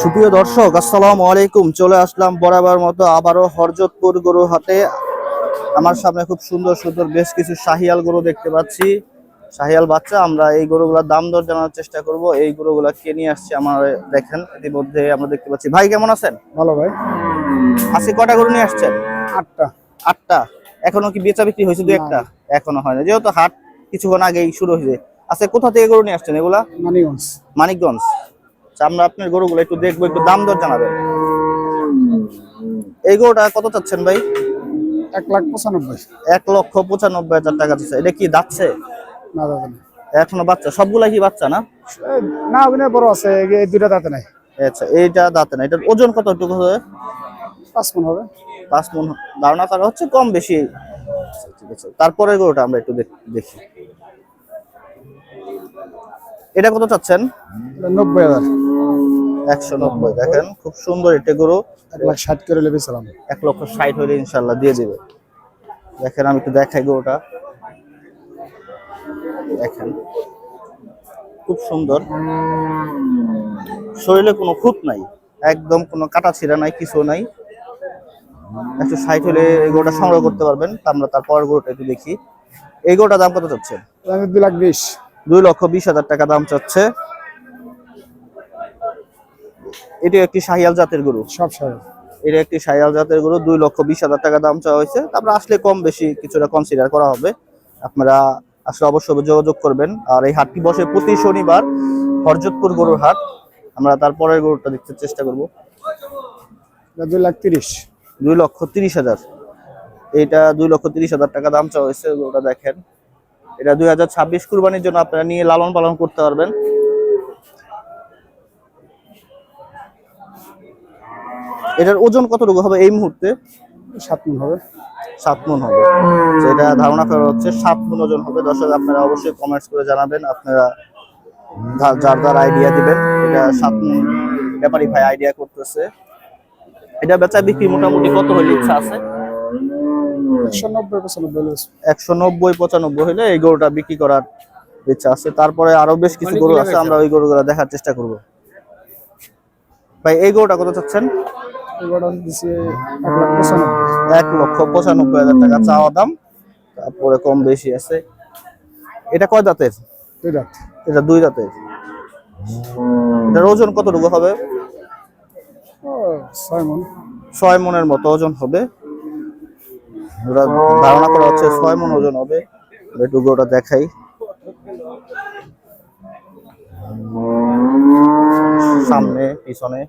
সুপ্রিয় দর্শক আসসালামু আলাইকুম। চলে আসলাম বরাবর মতো আবারও হরজতপুর গরু হাতে আমার সামনে খুব সুন্দর সুন্দর বেশ কিছু শাহিয়াল গরু দেখতে পাচ্ছি। শাহিয়াল বাচ্চা আমরা এই গরুগুলোর দাম দর জানার চেষ্টা করব। এই গরুগুলা কে নিয়ে আসছে আমার দেখেন ইতিমধ্যে আমরা দেখতে পাচ্ছি। ভাই কেমন আছেন? ভালো ভাই। আজকে কটা গরু নিয়ে আসছেন? আটটা। আটটা। এখনও কি বেচা বিক্রি হয়েছে দু একটা? এখনও হয় না যেহেতু হাট কিছুক্ষণ আগেই শুরু হয়েছে। আচ্ছা কোথা থেকে গরু নিয়ে আসছেন এগুলা? মানিগঞ্জ মানিকগঞ্জ। আচ্ছা, আমরা আপনার গরুগুলো একটু দেখব একটু দাম দর জানাবেন। এই গরুটা কত চাচ্ছেন ভাই? এক লাখ পঁচানব্বই। এক লক্ষ পঁচানব্বই হাজার টাকা চাচ্ছে এটা কি যাচ্ছে না দাদা না এখনও বাচ্চা? সবগুলা কি বাচ্চা না? না ওখানে বড় আছে এই দুইটা দাঁতে নাই। আচ্ছা এইটা দাঁতে না এটার ওজন কতটুকু হবে? পাঁচ মন হবে। পাঁচ মন ধারণা করা হচ্ছে কম বেশি। ঠিক আছে তারপরে গরুটা আমরা একটু দেখ- দেখি। এটা কত চাচ্ছেন? নব্বই হাজার। একশো নব্বই দেখেন খুব সুন্দর এটা গরু। এক লাখ ষাট করে লেবেছিলাম এক লক্ষ ষাট হলে ইনশাল্লাহ দিয়ে দিবে। দেখেন আমি একটু দেখাই গরুটা। দেখেন খুব সুন্দর। শরীরে কোনো খুঁত নাই একদম কোনো কাটা ছিঁড়া নাই কিছু নাই। একটু ষাট হলে এই গরুটা সংগ্রহ করতে পারবেন। আমরা তারপর গরুটা একটু দেখি। এই গরুটার দাম কত চাচ্ছে দুই লাখ বিশ। দুই লক্ষ বিশ হাজার টাকা দাম চাচ্ছে। এটি একটি শাহিয়াল জাতের গরু। সব সব এটা একটি সাইয়াল জাতের গরু দুই লক্ষ বিশ হাজার টাকা দাম চাওয়া হয়েছে। তারপরে আসলে কম বেশি কিছুটা কনসিডার করা হবে। আপনারা আসলে অবশ্যই যোগাযোগ করবেন। আর এই হাটটি বসে প্রতি শনিবার হরজতপুর গরুর হাট। আমরা তারপরের গরুটা দেখতে চেষ্টা করব। দুই লাখ তিরিশ। দুই লক্ষ তিরিশ হাজার। এইটা দুই লক্ষ তিরিশ হাজার টাকা দাম চাওয়া হয়েছে গরুটা দেখেন। এটা দুই হাজার ছাব্বিশ কুরবানির জন্য আপনারা নিয়ে লালন পালন করতে পারবেন। এটার ওজন কতটুকু হবে এই মুহূর্তে? সাত মন হবে। সাত মন হবে। যেটা ধারণা করা হচ্ছে সাত মন ওজন হবে। দর্শক আপনারা অবশ্যই কমেন্টস করে জানাবেন। আপনারা যার যার আইডিয়া দিবেন এটা সাত মন ব্যাপারী ভাই আইডিয়া করতেছে। এটা বেচা বিক্রি মোটামুটি কত হলে ইচ্ছা আছে? একশো নব্বই পঁচানব্বই হলে এই গরুটা বিক্রি করার ইচ্ছা আছে। তারপরে আরও বেশ কিছু গরু আছে আমরা ওই গরুগুলো দেখার চেষ্টা করব। ভাই এই গরুটা কত চাচ্ছেন? এক লক্ষ পঁচানব্বই। হাজার টাকা চাওয়া দাম। তারপরে কম বেশি আছে। এটা কয় দাঁতের? দুই এটা দুই দাঁতের। এটার ওজন কতটুকু হবে? ছয় মন। ছয় মনের মতো ওজন হবে। ওরা ধারণা করা হচ্ছে ছয় মন ওজন হবে। একটু ওটা দেখাই। সামনে পিছনে।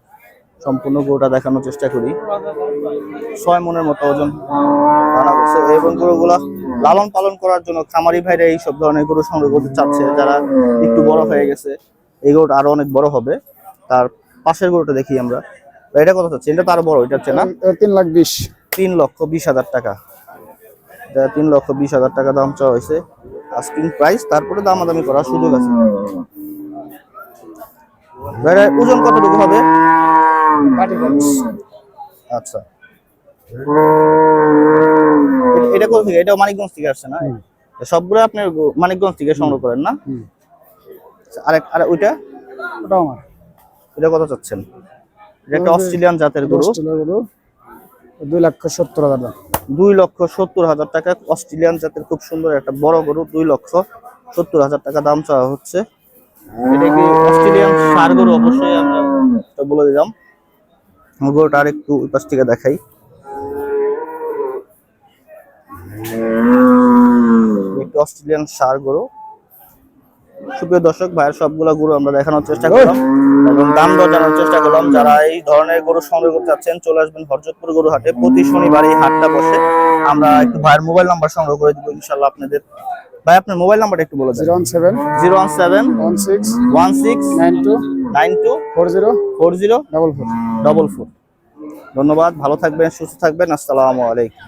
সম্পূর্ণ গরুটা দেখানোর চেষ্টা করি। ছয় মনের মতো ওজন করছে। এবং গরুগুলা লালন পালন করার জন্য খামারি ভাইরা এই সব ধরনের গরু সংগ্রহ করতে চাচ্ছে। যারা একটু বড় হয়ে গেছে এই গরুটা আরও অনেক বড় হবে। তার পাশের গরুটা দেখি আমরা। এটা কত চাচ্ছে? এটা তো আরও বড় এটা হচ্ছে না? তিন লাখ বিশ। তিন লক্ষ বিশ হাজার টাকা। তিন লক্ষ বিশ হাজার টাকা দাম চাওয়া হয়েছে। আস্কিং প্রাইস তারপরে দামাদামি করার সুযোগ আছে। ওজন কতটুকু হবে? আচ্ছা। এটা কোথা থেকে? এটা মানিকগঞ্জ থেকে আসছে না? সবগুলো আপনি মানিকগঞ্জ থেকে সংগ্রহ করেন না। আচ্ছা, আরেক আরে ওইটা? ওটা আমার। এটা কত চাচ্ছেন? এটা একটা অস্ট্রেলিয়ান জাতের গরু। দুই লাখ সত্তর হাজার দুই লক্ষ সত্তর হাজার টাকা। অস্ট্রেলিয়ান জাতের খুব সুন্দর একটা বড় গরু। দুই লক্ষ সত্তর হাজার টাকা দাম চাওয়া হচ্ছে। এটা কি অস্ট্রেলিয়ান সার গরু? অবশ্যই আমরা বলে দিলাম। গরুটা আর একটু ওই পাশ থেকে দেখাই। একটি অস্ট্রেলিয়ান সার গরু। সুপ্রিয় দর্শক ভাইয়ের সবগুলা গরু আমরা দেখানোর চেষ্টা করলাম এবং দাম দর জানার চেষ্টা করলাম। যারা এই ধরনের গরু সংগ্রহ করতে চাচ্ছেন চলে আসবেন হরজতপুর গরু হাটে। প্রতি শনিবার এই হাটটা বসে। আমরা একটু ভাইয়ের মোবাইল নাম্বার সংগ্রহ করে দিব ইনশাল্লাহ আপনাদের। ভাই আপনার মোবাইল নাম্বারটা একটু বলে দেন। Zero one seven zero one seven one six one six nine two nine two four zero four zero double four. Double four. ধন্যবাদ ভালো থাকবেন সুস্থ থাকবেন আসসালামু আলাইকুম।